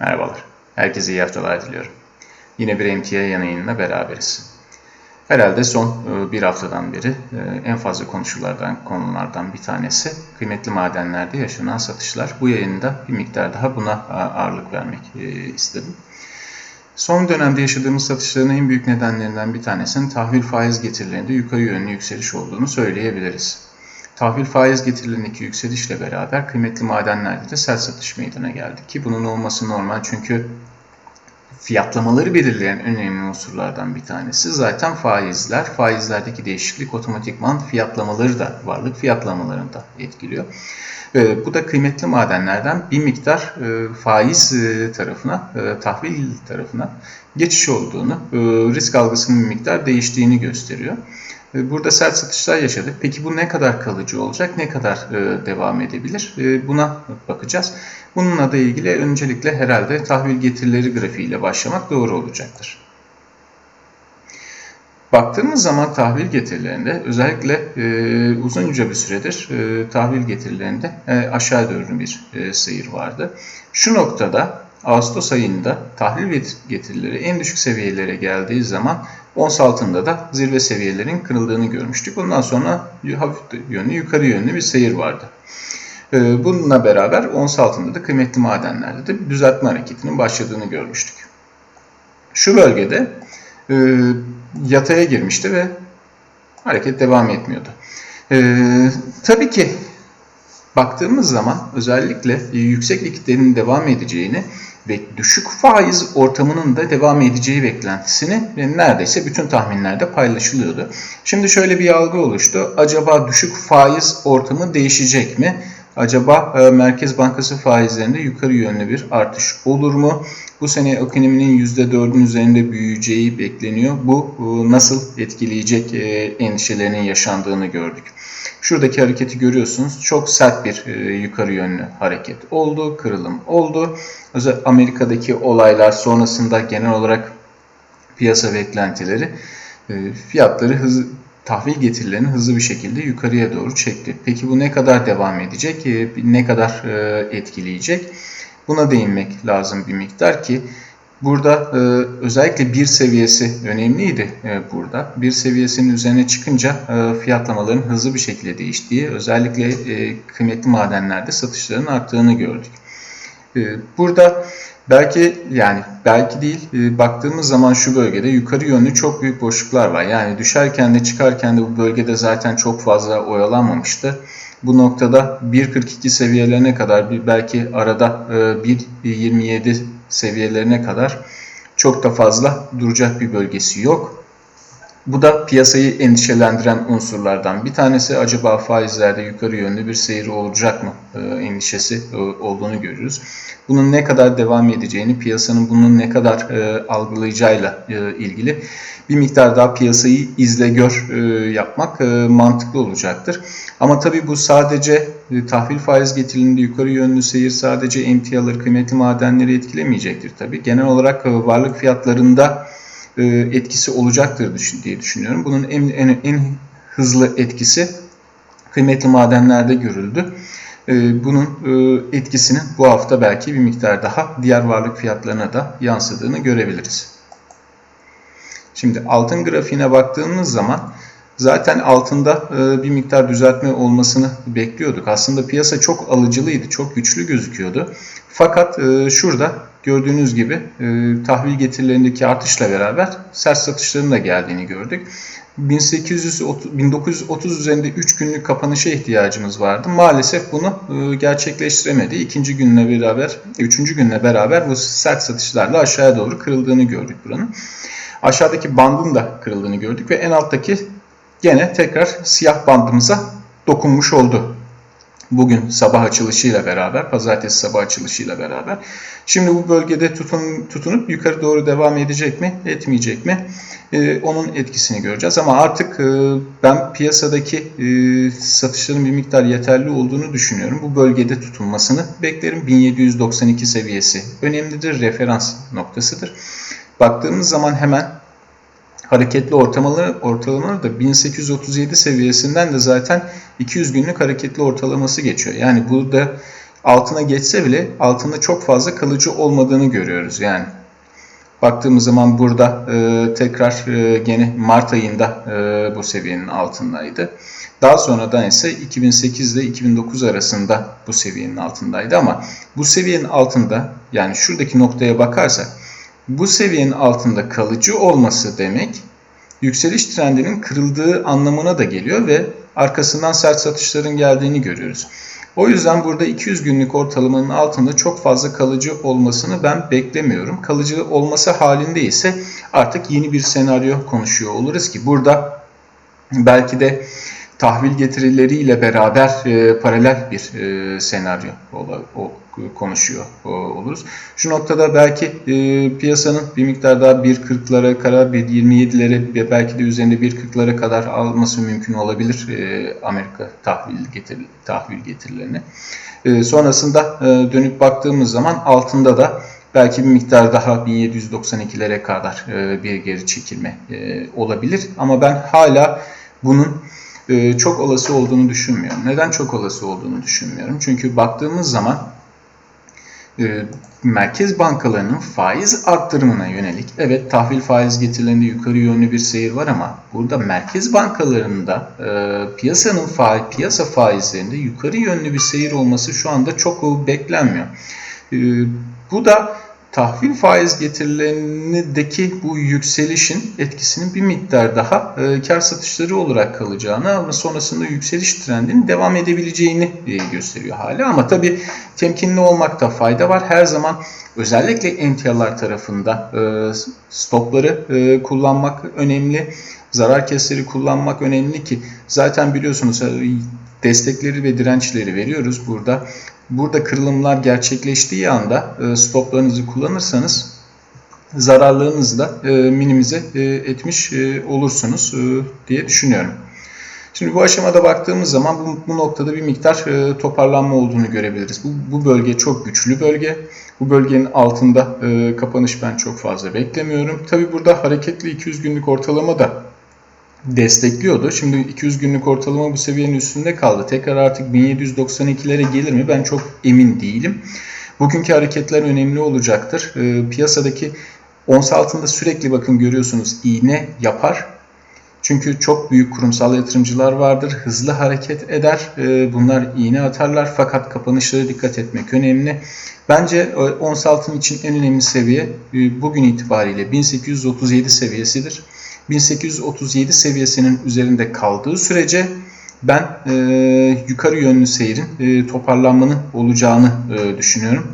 Merhabalar. Herkese iyi haftalar diliyorum. Yine bir emtia yayınıyla beraberiz. Herhalde son e, bir haftadan beri e, en fazla konuşulardan konulardan bir tanesi kıymetli madenlerde yaşanan satışlar. Bu yayında bir miktar daha buna ağırlık vermek e, istedim. Son dönemde yaşadığımız satışların en büyük nedenlerinden bir tanesinin tahvil faiz getirilerinde yukarı yönlü yükseliş olduğunu söyleyebiliriz. Tahvil faiz getirilerindeki yükselişle beraber kıymetli madenlerde de sert satış meydana geldi. Ki bunun olması normal çünkü fiyatlamaları belirleyen önemli unsurlardan bir tanesi zaten faizler. Faizlerdeki değişiklik otomatikman fiyatlamaları da varlık fiyatlamalarını da etkiliyor. Bu da kıymetli madenlerden bir miktar e, faiz e, tarafına, e, tahvil tarafına geçiş olduğunu, risk algısının bir miktar değiştiğini gösteriyor. Burada sert satışlar yaşadık. Peki bu ne kadar kalıcı olacak, ne kadar e, devam edebilir? E, buna bakacağız. Bununla da ilgili öncelikle herhalde tahvil getirileri grafiğiyle başlamak doğru olacaktır. Baktığımız zaman tahvil getirilerinde özellikle e, uzunca bir süredir e, tahvil getirilerinde e, aşağı doğru bir e, seyir vardı. Şu noktada Ağustos ayında tahvil getirileri en düşük seviyelere geldiği zaman ons altında da zirve seviyelerin kırıldığını görmüştük. Ondan sonra hafif yönlü yukarı yönlü bir seyir vardı. Ee, bununla beraber ons altında da kıymetli madenlerde de düzeltme hareketinin başladığını görmüştük. Şu bölgede e, yataya girmişti ve hareket devam etmiyordu. E, tabii ki baktığımız zaman özellikle yüksek likiditenin devam edeceğini ve düşük faiz ortamının da devam edeceği beklentisini neredeyse bütün tahminlerde paylaşılıyordu. Şimdi şöyle bir algı oluştu. Acaba düşük faiz ortamı değişecek mi? Acaba e, Merkez Bankası faizlerinde yukarı yönlü bir artış olur mu? Bu sene ekonominin %4'ün üzerinde büyüyeceği bekleniyor. Bu e, nasıl etkileyecek e, endişelerinin yaşandığını gördük. Şuradaki hareketi görüyorsunuz. Çok sert bir yukarı yönlü hareket oldu, kırılım oldu. Özellikle Amerika'daki olaylar sonrasında genel olarak piyasa beklentileri fiyatları hızlı tahvil getirilerini hızlı bir şekilde yukarıya doğru çekti. Peki bu ne kadar devam edecek, e, ne kadar e, etkileyecek? Buna değinmek lazım bir miktar ki burada e, özellikle bir seviyesi önemliydi burada. Bir seviyesinin üzerine çıkınca fiyatlamaların hızlı bir şekilde değiştiği, özellikle kıymetli madenlerde satışların arttığını gördük. Burada Belki yani belki değil e, baktığımız zaman şu bölgede yukarı yönlü çok büyük boşluklar var. Yani düşerken de çıkarken de bu bölgede zaten çok fazla oyalanmamıştı. Bu noktada 1.42 seviyelerine kadar belki arada 1.27 e, seviyelerine kadar çok da fazla duracak bir bölgesi yok. Bu da piyasayı endişelendiren unsurlardan bir tanesi. Acaba faizlerde yukarı yönlü bir seyir olacak mı e, endişesi e, olduğunu görüyoruz. Bunun ne kadar devam edeceğini, piyasanın bunun ne kadar e, algılayacağıyla ilgili bir miktar daha piyasayı izle gör yapmak mantıklı olacaktır. Ama tabii bu sadece tahvil faiz getirildiğinde yukarı yönlü seyir sadece emtiaları, kıymetli madenleri etkilemeyecektir tabii. Genel olarak varlık fiyatlarında e, etkisi olacaktır diye düşünüyorum. Bunun en, en, en hızlı etkisi kıymetli madenlerde görüldü. E, bunun e, etkisinin bu hafta belki bir miktar daha diğer varlık fiyatlarına da yansıdığını görebiliriz. Şimdi altın grafiğine baktığımız zaman zaten altında bir miktar düzeltme olmasını bekliyorduk. Aslında piyasa çok alıcılıydı, çok güçlü gözüküyordu. Fakat şurada gördüğünüz gibi e, tahvil getirilerindeki artışla beraber sert satışların da geldiğini gördük. 1830, 1930 üzerinde 3 günlük kapanışa ihtiyacımız vardı. Maalesef bunu e, gerçekleştiremedi. İkinci günle beraber, üçüncü günle beraber bu sert satışlarla aşağıya doğru kırıldığını gördük buranın. Aşağıdaki bandın da kırıldığını gördük ve en alttaki gene tekrar siyah bandımıza dokunmuş oldu Bugün sabah açılışıyla beraber, pazartesi sabah açılışıyla beraber. Şimdi bu bölgede tutun, tutunup yukarı doğru devam edecek mi, etmeyecek mi? Ee, onun etkisini göreceğiz. Ama artık e, ben piyasadaki e, satışların bir miktar yeterli olduğunu düşünüyorum. Bu bölgede tutulmasını beklerim. 1792 seviyesi önemlidir, referans noktasıdır. Baktığımız zaman hemen hareketli ortalamaları, ortalamaları da 1837 seviyesinden de zaten 200 günlük hareketli ortalaması geçiyor. Yani burada altına geçse bile altında çok fazla kalıcı olmadığını görüyoruz. Yani baktığımız zaman burada e, tekrar e, gene Mart ayında e, bu seviyenin altındaydı. Daha sonradan ise 2008 ile 2009 arasında bu seviyenin altındaydı ama bu seviyenin altında yani şuradaki noktaya bakarsak bu seviyenin altında kalıcı olması demek yükseliş trendinin kırıldığı anlamına da geliyor ve arkasından sert satışların geldiğini görüyoruz. O yüzden burada 200 günlük ortalamanın altında çok fazla kalıcı olmasını ben beklemiyorum. Kalıcı olması halinde ise artık yeni bir senaryo konuşuyor oluruz ki burada belki de tahvil getirileriyle beraber e, paralel bir e, senaryo ola, o, konuşuyor o, oluruz. Şu noktada belki e, piyasanın bir miktar daha 1.40'lara kadar 1.27'lere ve belki de üzerinde 1.40'lara kadar alması mümkün olabilir e, Amerika tahvil, getir, tahvil getirilerini. E, sonrasında e, dönüp baktığımız zaman altında da belki bir miktar daha 1792'lere kadar e, bir geri çekilme e, olabilir. Ama ben hala bunun e, çok olası olduğunu düşünmüyorum. Neden çok olası olduğunu düşünmüyorum? Çünkü baktığımız zaman e, merkez bankalarının faiz arttırımına yönelik evet tahvil faiz getirilerinde yukarı yönlü bir seyir var ama burada merkez bankalarında e, piyasanın faiz, piyasa faizlerinde yukarı yönlü bir seyir olması şu anda çok beklenmiyor. E, bu da tahvil faiz getirilerindeki bu yükselişin etkisinin bir miktar daha e, kar satışları olarak kalacağını ama sonrasında yükseliş trendinin devam edebileceğini e, gösteriyor hala. Ama tabii temkinli olmakta fayda var. Her zaman özellikle emtialar tarafında e, stopları e, kullanmak önemli. Zarar kesleri kullanmak önemli ki zaten biliyorsunuz e, destekleri ve dirençleri veriyoruz burada. Burada kırılımlar gerçekleştiği anda e, stoplarınızı kullanırsanız zararlarınızı da e, minimize e, etmiş olursunuz diye düşünüyorum. Şimdi bu aşamada baktığımız zaman bu, bu noktada bir miktar toparlanma olduğunu görebiliriz. Bu, bu bölge çok güçlü bölge. Bu bölgenin altında kapanış ben çok fazla beklemiyorum. Tabi burada hareketli 200 günlük ortalama da destekliyordu. Şimdi 200 günlük ortalama bu seviyenin üstünde kaldı. Tekrar artık 1792'lere gelir mi? Ben çok emin değilim. Bugünkü hareketler önemli olacaktır. E, piyasadaki ons altında sürekli bakın görüyorsunuz iğne yapar. Çünkü çok büyük kurumsal yatırımcılar vardır. Hızlı hareket eder. E, bunlar iğne atarlar fakat kapanışlara dikkat etmek önemli. Bence e, ons altın için en önemli seviye e, bugün itibariyle 1837 seviyesidir. 1837 seviyesinin üzerinde kaldığı sürece ben e, yukarı yönlü seyrin e, toparlanmanın olacağını e, düşünüyorum.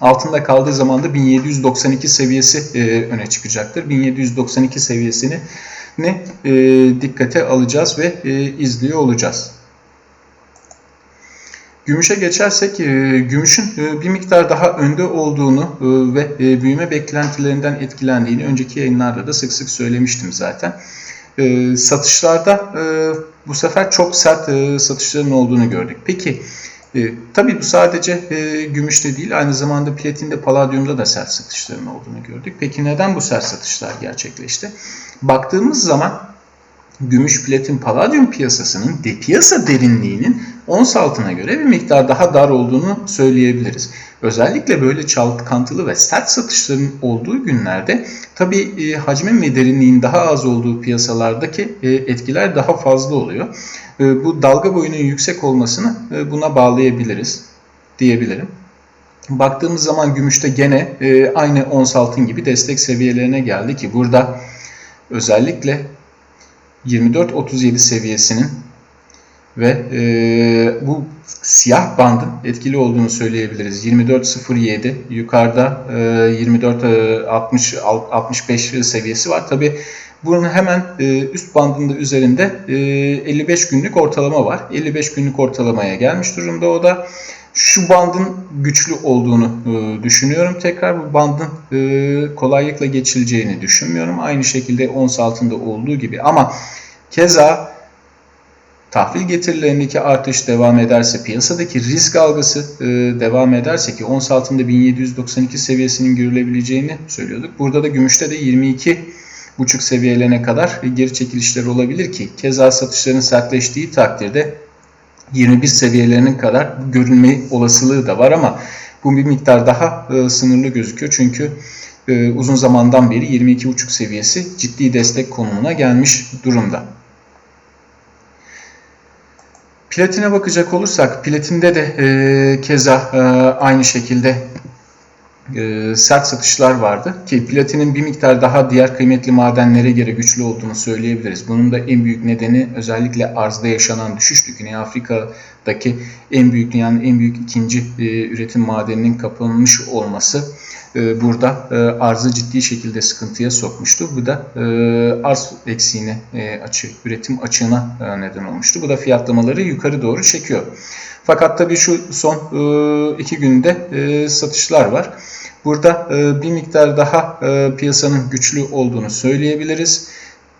Altında kaldığı zaman da 1792 seviyesi e, öne çıkacaktır. 1792 seviyesini ne e, dikkate alacağız ve e, izliyor olacağız. Gümüşe geçersek, e, gümüşün e, bir miktar daha önde olduğunu e, ve büyüme beklentilerinden etkilendiğini önceki yayınlarda da sık sık söylemiştim zaten. Satışlarda bu sefer çok sert satışların olduğunu gördük. Peki, tabii bu sadece gümüşte değil, aynı zamanda platinde, paladyumda da sert satışların olduğunu gördük. Peki neden bu sert satışlar gerçekleşti? Baktığımız zaman gümüş, platin, paladyum piyasasının de piyasa derinliğinin ons altına göre bir miktar daha dar olduğunu söyleyebiliriz. Özellikle böyle çalkantılı ve sert satışların olduğu günlerde tabi e, hacmin ve derinliğin daha az olduğu piyasalardaki e, etkiler daha fazla oluyor. E, bu dalga boyunun yüksek olmasını e, buna bağlayabiliriz diyebilirim. Baktığımız zaman gümüşte gene e, aynı ons altın gibi destek seviyelerine geldi ki burada özellikle 24-37 seviyesinin ve e, bu siyah bandın etkili olduğunu söyleyebiliriz. 24.07 yukarıda e, 24.60 seviyesi var. Tabi bunun hemen e, üst bandında üzerinde e, 55 günlük ortalama var. 55 günlük ortalamaya gelmiş durumda o da. Şu bandın güçlü olduğunu e, düşünüyorum. Tekrar bu bandın e, kolaylıkla geçileceğini düşünmüyorum. Aynı şekilde ons altında olduğu gibi ama keza tahvil getirilerindeki artış devam ederse, piyasadaki risk algısı e, devam ederse ki ons altında 1792 seviyesinin görülebileceğini söylüyorduk. Burada da gümüşte de 22 buçuk seviyelerine kadar geri çekilişler olabilir ki keza satışların sertleştiği takdirde 21 seviyelerinin kadar görünme olasılığı da var ama bu bir miktar daha e, sınırlı gözüküyor. Çünkü e, uzun zamandan beri 22.5 seviyesi ciddi destek konumuna gelmiş durumda. Platine bakacak olursak platinde de e, keza e, aynı şekilde sert satışlar vardı ki platinin bir miktar daha diğer kıymetli madenlere göre güçlü olduğunu söyleyebiliriz. Bunun da en büyük nedeni özellikle arzda yaşanan düşüştü. Güney Afrika'daki en büyük dünyanın en büyük ikinci e, üretim madeninin kapanmış olması e, burada e, arzı ciddi şekilde sıkıntıya sokmuştu. Bu da e, arz eksiğine e, açı, üretim açığına e, neden olmuştu. Bu da fiyatlamaları yukarı doğru çekiyor. Fakat tabii şu son e, iki günde e, satışlar var. Burada e, bir miktar daha piyasanın güçlü olduğunu söyleyebiliriz.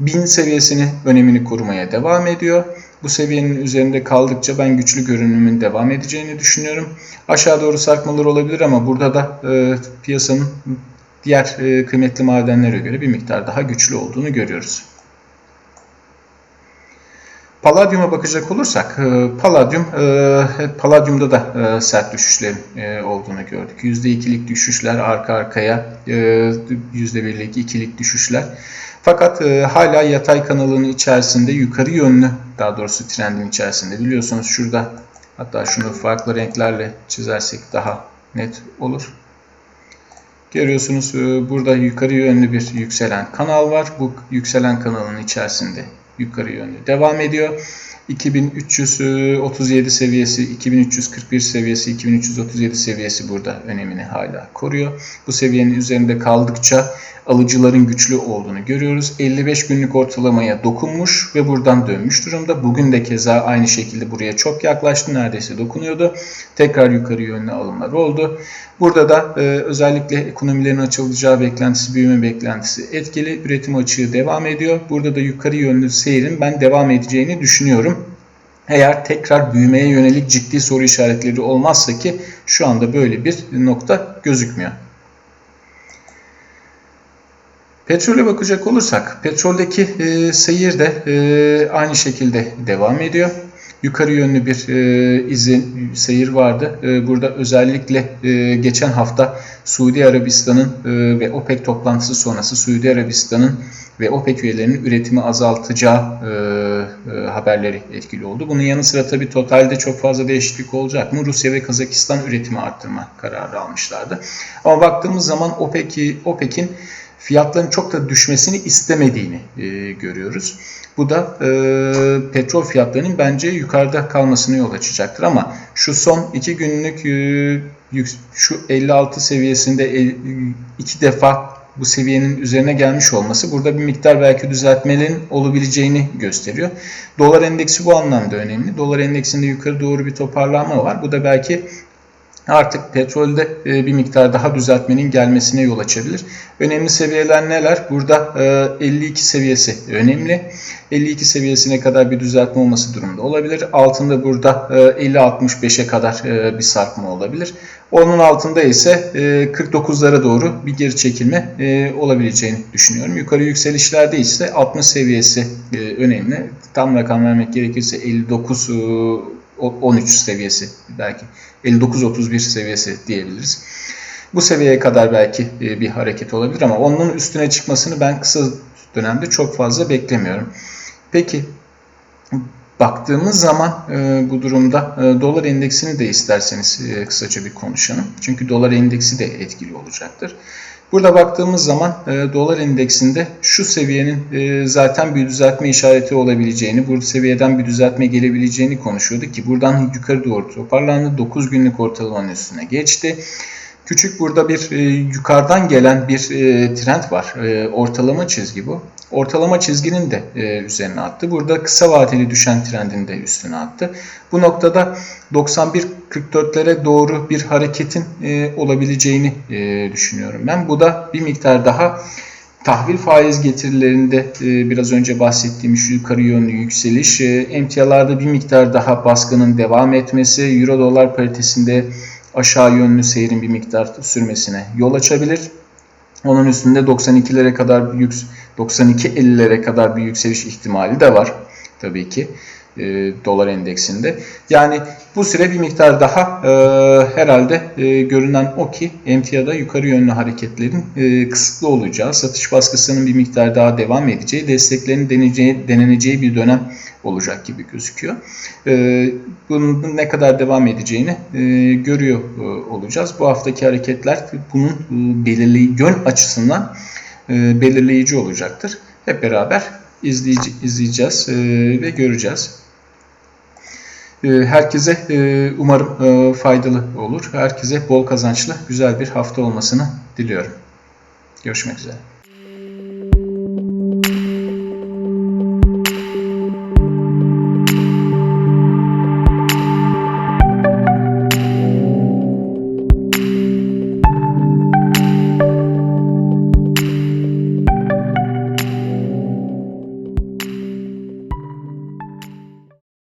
1000 seviyesini önemini korumaya devam ediyor. Bu seviyenin üzerinde kaldıkça ben güçlü görünümün devam edeceğini düşünüyorum. Aşağı doğru sarkmalar olabilir ama burada da e, piyasanın diğer e, kıymetli madenlere göre bir miktar daha güçlü olduğunu görüyoruz. Palladium'a bakacak olursak, e, Palladium, e, Palladium'da da e, sert düşüşlerin olduğunu gördük. %2'lik düşüşler arka arkaya, %1'lik, 2'lik düşüşler. Fakat hala yatay kanalının içerisinde yukarı yönlü, daha doğrusu trendin içerisinde. Biliyorsunuz şurada, hatta şunu farklı renklerle çizersek daha net olur. Görüyorsunuz burada yukarı yönlü bir yükselen kanal var. Bu yükselen kanalın içerisinde yukarı yönlü devam ediyor. 2337 seviyesi, 2341 seviyesi, 2337 seviyesi burada önemini hala koruyor. Bu seviyenin üzerinde kaldıkça alıcıların güçlü olduğunu görüyoruz. 55 günlük ortalamaya dokunmuş ve buradan dönmüş durumda. Bugün de keza aynı şekilde buraya çok yaklaştı. Neredeyse dokunuyordu. Tekrar yukarı yönlü alımlar oldu. Burada da e, özellikle ekonomilerin açılacağı beklentisi, büyüme beklentisi etkili. Üretim açığı devam ediyor. Burada da yukarı yönlü seyrin ben devam edeceğini düşünüyorum. Eğer tekrar büyümeye yönelik ciddi soru işaretleri olmazsa ki şu anda böyle bir nokta gözükmüyor. Petrole bakacak olursak petroldeki e, seyir de e, aynı şekilde devam ediyor. Yukarı yönlü bir e, izin seyir vardı. E, burada özellikle e, geçen hafta Suudi Arabistan'ın e, ve OPEC toplantısı sonrası Suudi Arabistan'ın ve OPEC üyelerinin üretimi azaltacağı e, haberleri etkili oldu. Bunun yanı sıra tabii totalde çok fazla değişiklik olacak mı? Rusya ve Kazakistan üretimi arttırma kararı almışlardı. Ama baktığımız zaman OPEC'in OPEC fiyatların çok da düşmesini istemediğini e, görüyoruz. Bu da e, petrol fiyatlarının bence yukarıda kalmasına yol açacaktır. Ama şu son iki günlük e, şu 56 seviyesinde e, iki defa bu seviyenin üzerine gelmiş olması burada bir miktar belki düzeltmelerin olabileceğini gösteriyor. Dolar endeksi bu anlamda önemli. Dolar endeksinde yukarı doğru bir toparlanma var. Bu da belki artık petrolde e, bir miktar daha düzeltmenin gelmesine yol açabilir. Önemli seviyeler neler? Burada 52 e, seviyesi önemli. 52 seviyesine kadar bir düzeltme olması durumda olabilir. Altında burada 50-65'e kadar bir sarkma olabilir. Onun altında ise 49'lara doğru bir geri çekilme olabileceğini düşünüyorum. Yukarı yükselişlerde ise 60 seviyesi önemli. Tam rakam vermek gerekirse 59 13 seviyesi belki 59-31 seviyesi diyebiliriz. Bu seviyeye kadar belki e, bir hareket olabilir ama onun üstüne çıkmasını ben kısa dönemde çok fazla beklemiyorum. Peki baktığımız zaman e, bu durumda e, dolar endeksini de isterseniz kısaca bir konuşalım. Çünkü dolar endeksi de etkili olacaktır. Burada baktığımız zaman e, dolar endeksinde şu seviyenin e, zaten bir düzeltme işareti olabileceğini, bu seviyeden bir düzeltme gelebileceğini konuşuyorduk ki buradan yukarı doğru toparlandı. 9 günlük ortalamanın üstüne geçti. Küçük burada bir e, yukarıdan gelen bir e, trend var. E, ortalama çizgi bu. Ortalama çizginin de e, üzerine attı. Burada kısa vadeli düşen trendin de üstüne attı. Bu noktada 91-44'lere doğru bir hareketin e, olabileceğini e, düşünüyorum ben. Bu da bir miktar daha tahvil faiz getirilerinde biraz önce bahsettiğim şu yukarı yönlü yükseliş, emtialarda bir miktar daha baskının devam etmesi, euro dolar paritesinde aşağı yönlü seyrin bir miktar sürmesine yol açabilir. Onun üstünde 92'lere kadar bir 92-50'lere kadar bir yükseliş ihtimali de var tabii ki. e, dolar endeksinde. Yani bu süre bir miktar daha e, herhalde e, görünen o ki emtiada yukarı yönlü hareketlerin e, kısıtlı olacağı, satış baskısının bir miktar daha devam edeceği, desteklerin deneyeceği, deneneceği bir dönem olacak gibi gözüküyor. E, bunun ne kadar devam edeceğini e, görüyor e, olacağız. Bu haftaki hareketler bunun e, belirli yön açısından e, belirleyici olacaktır. Hep beraber izleyeceğiz e, ve göreceğiz. E, herkese umarım faydalı olur. Herkese bol kazançlı güzel bir hafta olmasını diliyorum. Görüşmek üzere.